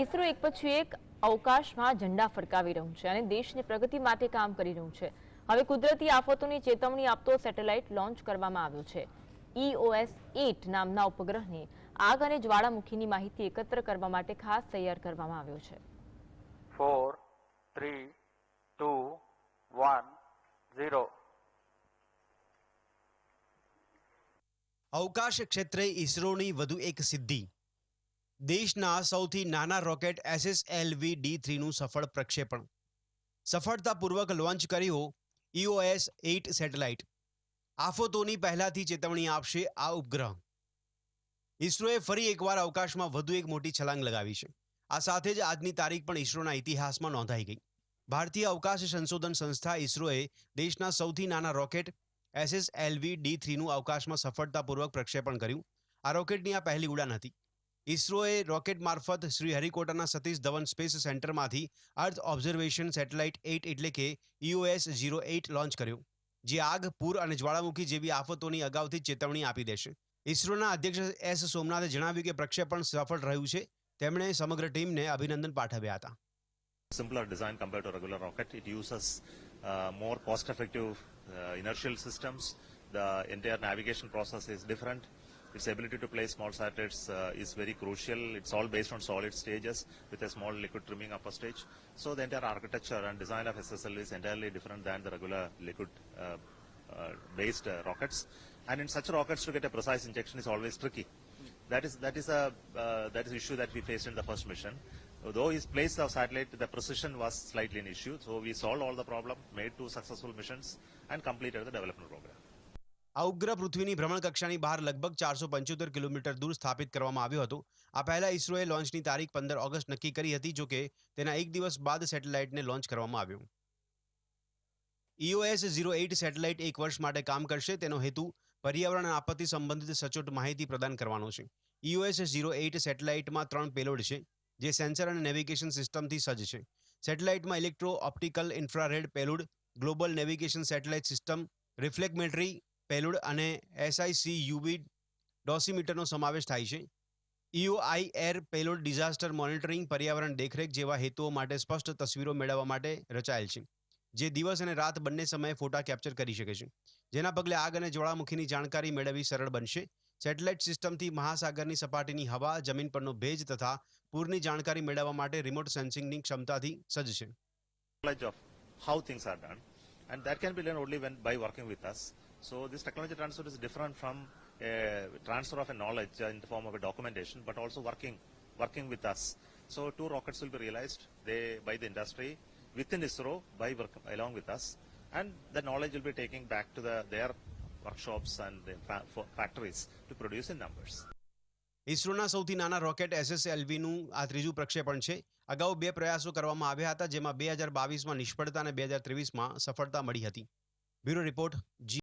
ઇસરો એક પછી એક અવકાશમાં ઝંડા ફરકાવી રહ્યું છે અને દેશની પ્રગતિ માટે કામ કરી રહ્યું છે. હવે કુદરતી આફતોની ચેતવણી આપતો સેટેલાઇટ લોન્ચ કરવામાં આવ્યો છે. ઈઓએસ એટ નામના ઉપગ્રહને આગ અને જ્વાળામુખીની માહિતી એકત્ર કરવા માટે ખાસ તૈયાર કરવામાં આવ્યો છે. Four three two one zero. અવકાશ ક્ષેત્રે ઇસરોની વધુ એક સિદ્ધિ. દેશના સૌથી નાના રોકેટ એસએસએલવી ડી થ્રીનું સફળ પ્રક્ષેપણ. સફળતાપૂર્વક લોન્ચ કર્યું ઇઓએસ એઇટ સેટેલાઇટ. આફતોની પહેલાથી ચેતવણી આપશે આ ઉપગ્રહ. ઇસરોએ ફરી એકવાર અવકાશમાં વધુ એક મોટી છલાંગ લગાવી છે. આ સાથે જ આજની તારીખ પણ ઇસરોના ઇતિહાસમાં નોંધાઈ ગઈ. ભારતીય અવકાશ સંશોધન સંસ્થા ઇસરોએ દેશના સૌથી નાના રોકેટ એસએસએલવી ડી થ્રીનું અવકાશમાં સફળતાપૂર્વક પ્રક્ષેપણ કર્યું. આ રોકેટની આ પહેલી ઉડાન હતી. ઇસરોએ રોકેટ મારફત શ્રી હરિકોટાના સતીશ ધવન સ્પેસ સેન્ટરમાંથી અર્થ ઓબ્ઝર્વેશન સેટેલાઇટ એઇટ એટલે કે ઇઓએસ ઝીરો એઇટ લોન્ચ કર્યું જે આગ પૂર અને જ્વાળામુખી જેવી આફતોની અગાઉથી ચેતવણી આપી દેશે ઇસરોના અધ્યક્ષ એસ સોમનાથે જણાવ્યું કે પ્રક્ષેપણ સફળ રહ્યું છે તેમણે સમગ્ર ટીમને અભિનંદન પાઠવ્યા હતા simpler design compared to regular rocket. It uses uh, more cost-effective uh, inertial systems. The entire navigation process. Its ability to place small satellites uh, is very crucial. It's all based on solid stages with a small liquid trimming upper stage. So the entire architecture and design of SSL is entirely different than the regular liquid uh, uh, uh, rockets. And in such rockets, to get a precise injection is always tricky. That is that is a uh, that is issue that we faced in the first mission. Though he's placed our satellite, the precision was slightly an issue. So we solved all the problem, made two successful missions, and completed the development program. આ ઉપગ્રહ પૃથ્વીની ભ્રમણ કક્ષાની બહાર લગભગ ચારસો પંચોતેર kilometre દૂર સ્થાપિત કરવામાં આવ્યું હતું. આ પહેલા ઇસરોએ લોન્ચની તારીખ પંદર ઓગસ્ટ નક્કી કરી હતી, જોકે તેના એક દિવસ બાદ સેટેલાઇટને લોન્ચ કરવામાં આવ્યું. ઇઓએસ ઝીરો એઇટ સેટેલાઇટ એક વર્ષ માટે કામ કરશે. તેનો હેતુ પર્યાવરણ આપત્તિ સંબંધિત સચોટ માહિતી પ્રદાન કરવાનો છે. ઇઓએસ ઝીરો એઇટ સેટેલાઇટમાં ત્રણ પેલોડ છે, જે સેન્સર અને નેવિગેશન સિસ્ટમથી સજ્જ છે. સેટેલાઇટમાં electro optical infrared payload, global navigation satellite system reflectometry payload અને એસઆઈસી યુવી ડોસીમીટરનો સમાવેશ થાય છે. E O I R payload disaster monitoring પર્યાવરણ દેખરેખ જેવા હેતુઓ માટે સ્પષ્ટ તસવીરો મેળવવા માટે રચાયેલ છે જે દિવસ અને રાત બંને સમયે ફોટા કેપ્ચર કરી શકે છે. જેના પગલે આગ અને જ્વાળામુખીની જાણકારી મેળવવી સરળ બનશે. સેટેલાઇટ સિસ્ટમથી મહાસાગરની સપાટીની હવા જમીન પરનો ભેજ તથા પૂરની જાણકારી મેળવવા માટે રિમોટ સેન્સિંગની ક્ષમતાથી સજ્જ છે. How things are done, and that can be learned only when by working with. So this technology transfer is different from a transfer of a knowledge uh, in the form of a documentation, but also working working with us. So two rockets will be realized they by the industry within ISRO by work along with us, and the knowledge will be taken back to the their fa- for factories to produce in numbers. ઇસરોના સૌથી નાના rocket એસએસએલવીનું આ ત્રીજું પ્રક્ષેપણ છે અગાઉ બે પ્રયાસો કરવામાં આવ્યા હતા જેમાં બે હજાર બાવીસમાં નિષ્ફળતા અને બે હજાર ત્રેવીસમાં સફળતા મળી હતી બ્યુરો રિપોર્ટ જી